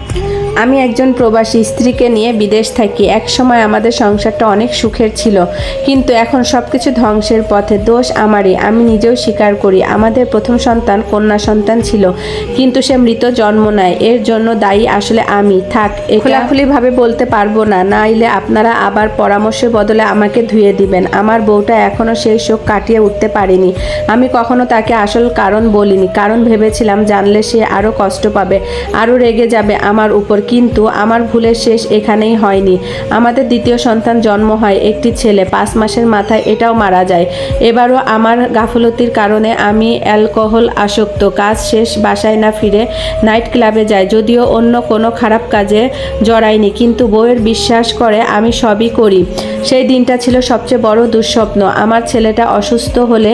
Ooh. আমি একজন প্রবাসী, স্ত্রীকে নিয়ে বিদেশ থাকি। এক সময় আমাদের সংসারটা অনেক সুখের ছিল, কিন্তু এখন সব কিছু ধ্বংসের পথে। দোষ আমারই, আমি নিজেও স্বীকার করি, আমাদের প্রথম সন্তান কন্যা সন্তান ছিল, কিন্তু সে মৃত জন্ম নেয় এর জন্য দায়ী আসলে আমি। থাক খোলাখুলিভাবে বলতে পারব না, নাইলে আপনারা আবার পরামর্শের বদলে আমাকে ধুয়ে দিবেন। আমার বউটা এখনও সেই শোক কাটিয়ে উঠতে পারেনি। আমি কখনো তাকে আসল কারণ বলিনি, কারণ ভেবেছিলাম জানলে সে আরও কষ্ট পাবে আরও রেগে যাবে আমার উপর। কিন্তু আমার ভুলের শেষ এখানেই হয়নি। আমাদের দ্বিতীয় সন্তান জন্ম হয় একটি ছেলে, পাঁচ মাসের মাথায় এটাও মারা যায়। এবারও আমার গাফলতির কারণে আমি অ্যালকোহল আসক্ত, কাজ শেষ বাসায় না ফিরে নাইট ক্লাবে যাই, যদিও অন্য কোনো খারাপ কাজে জড়াইনি, কিন্তু বউয়ের বিশ্বাস করে আমি সবই করি। সেই দিনটা ছিল সবচেয়ে বড় দুঃস্বপ্ন। আমার ছেলেটা অসুস্থ হলে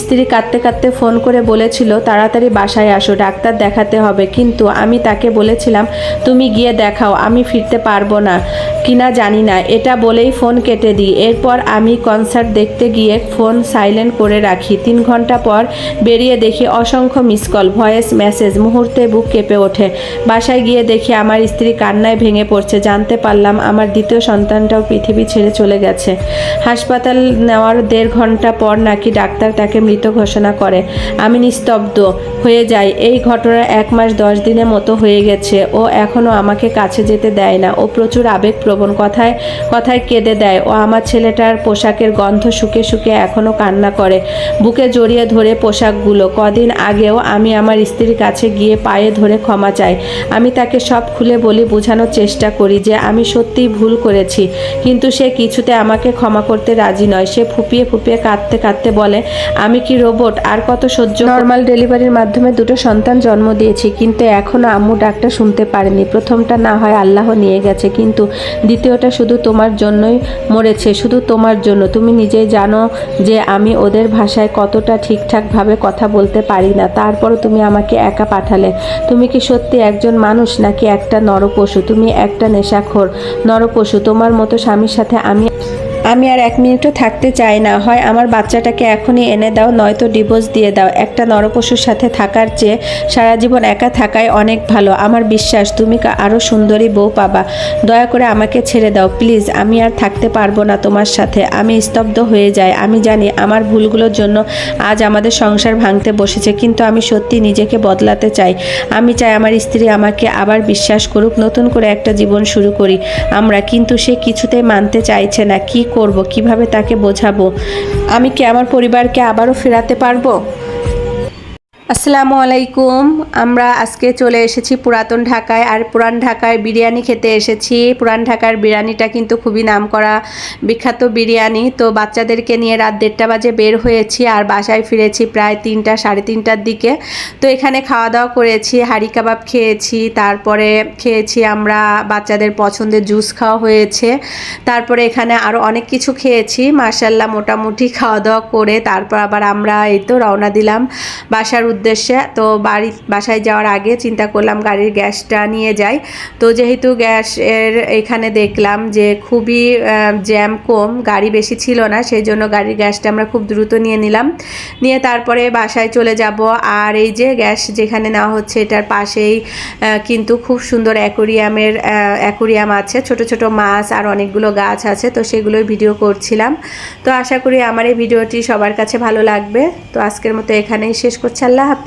স্ত্রী কাঁদতে কাঁদতে ফোন করে বলেছিল, তাড়াতাড়ি বাসায় আসো, ডাক্তার দেখাতে হবে। কিন্তু আমি তাকে বলেছিলাম, তুমি গিয়ে দেখাও, আমি ফিরতে পারব না। কিনা জানি না, এটা বলেই ফোন কেটে দিই। এরপর আমি কনসার্ট দেখতে গিয়ে ফোন সাইলেন্ট করে রাখি। তিন ঘণ্টা পর বেরিয়ে দেখি অসংখ্য মিস কল, ভয়েস মেসেজ, মুহূর্তে বুক কেঁপে ওঠে। বাসায় গিয়ে দেখি আমার স্ত্রী কান্নায় ভেঙে পড়ছে। জানতে পারলাম আমার দ্বিতীয় সন্তানটাও পৃথিবী ছেড়ে চলে গেছে। হাসপাতাল নেওয়ার দেড় ঘণ্টা পর নাকি ডাক্তার তাকে মৃত ঘোষণা করে। আমি নিস্তব্ধ হয়ে যাই। এই ঘটনা এক মাস দশ দিনের মতো হয়ে গেছে। ও এখনও আমাকে কাছে যেতে দেয় না। ও প্রচুর আবেগপ্রবণ কথায় কথায় কেঁদে দেয়। ও আমার ছেলেটার পোশাকের গন্ধ শুকে শুকে এখনও কান্না করে। বুকে জড়িয়ে ধরে পোশাকগুলো। কদিন আগেও আমি আমার স্ত্রীর কাছে গিয়ে পায়ে ধরে ক্ষমা চাই। আমি তাকে সব খুলে বলি, বোঝানোর চেষ্টা করি যে আমি সত্যিই ভুল করেছি। কিন্তু সে কিছুতে আমাকে ক্ষমা করতে রাজি নয়। সে ফুপিয়ে ফুপিয়ে কাঁদতে কাঁদতে বলে, আমি কি রোবট? আর কত সহ্য নর্মাল ডেলিভারির মাধ্যমে দুটো সন্তান জন্ম দিয়েছি, কিন্তু এখনও আম্মু ডাকটা শুনতে পারেনি। প্রথমটা না হয় আল্লাহ নিয়ে গেছে, কিন্তু দ্বিতীয়টা শুধু তোমার জন্যই মরেছে, শুধু তোমার জন্য। তুমি নিজেই জানো যে আমি ওদের ভাষায় কতটা ঠিকঠাকভাবে কথা বলতে পারি না। তারপরও তুমি আমাকে একা পাঠালে। তুমি কি সত্যি একজন মানুষ, নাকি একটা নরপশু? তুমি একটা নেশাখোর নরপশু। তোমার মতো স্বামীর সাথে আমি Yes. আমি আর এক মিনিটও থাকতে চাই না। হয় আমার বাচ্চাটাকে এখনই এনে দাও, নয়তো ডিভোর্স দিয়ে দাও। একটা নরপশুর সাথে থাকার চেয়ে সারা জীবন একা থাকাই অনেক ভালো। আমার বিশ্বাস, তুমি আরও সুন্দরী বউ পাবা। দয়া করে আমাকে ছেড়ে দাও, প্লিজ। আমি আর থাকতে পারব না তোমার সাথে। আমি স্তব্ধ হয়ে যাই। আমি জানি আমার ভুলগুলোর জন্য আজ আমাদের সংসার ভাঙতে বসেছে, কিন্তু আমি সত্যি নিজেকে বদলাতে চাই। আমি চাই আমার স্ত্রী আমাকে আবার বিশ্বাস করুক, নতুন করে একটা জীবন শুরু করি আমরা। কিন্তু সে কিছুতেই মানতে চাইছে না। কি করব কীভাবে তাকে বোঝাবো? আমি কি আমার পরিবারকে আবারও ফেরাতে পারব? আসসালামু আলাইকুম। আমরা আজকে চলে এসেছি পুরাতন ঢাকায় আর পুরান ঢাকায় বিরিয়ানি খেতে এসেছি। পুরান ঢাকার বিরিয়ানিটা কিন্তু খুবই নামকরা বিখ্যাত বিরিয়ানি। তো বাচ্চাদেরকে নিয়ে রাত দেড়টা বাজে বের হয়েছি আর বাসায় ফিরেছি প্রায় তিনটা, সাড়ে তিনটার দিকে। তো এখানে খাওয়া দাওয়া করেছি, হাঁড়ি কাবাব খেয়েছি, তারপরে খেয়েছি আমরা বাচ্চাদের পছন্দের জুস খাওয়া হয়েছে। তারপরে এখানে আরও অনেক কিছু খেয়েছি মার্শাল্লাহ মোটামুটি খাওয়া দাওয়া করে তারপর আবার আমরা এই তো রওনা দিলাম বাসার উদ্দেশ্যে, তো বাড়ি, বাসায় যাওয়ার আগে চিন্তা করলাম গাড়ির গ্যাসটা নিয়ে যাই। তো যেহেতু গ্যাসের এখানে দেখলাম যে খুবই জ্যাম কম, গাড়ি বেশি ছিল না, সেই জন্য গাড়ির গ্যাসটা আমরা খুব দ্রুত নিয়ে নিলাম। নিয়ে তারপরে বাসায় চলে যাব। আর এই যে গ্যাস যেখানে নেওয়া হচ্ছে, এটার পাশেই কিন্তু খুব সুন্দর অ্যাকোরিয়ামের অ্যাকোরিয়াম আছে। ছোট ছোট মাছ আর অনেকগুলো গাছ আছে, তো সেগুলোই ভিডিও করছিলাম। তো আশা করি আমার এই ভিডিওটি সবার কাছে ভালো লাগবে। তো আজকের মতো এখানেই শেষ করছি। আল্লাহ las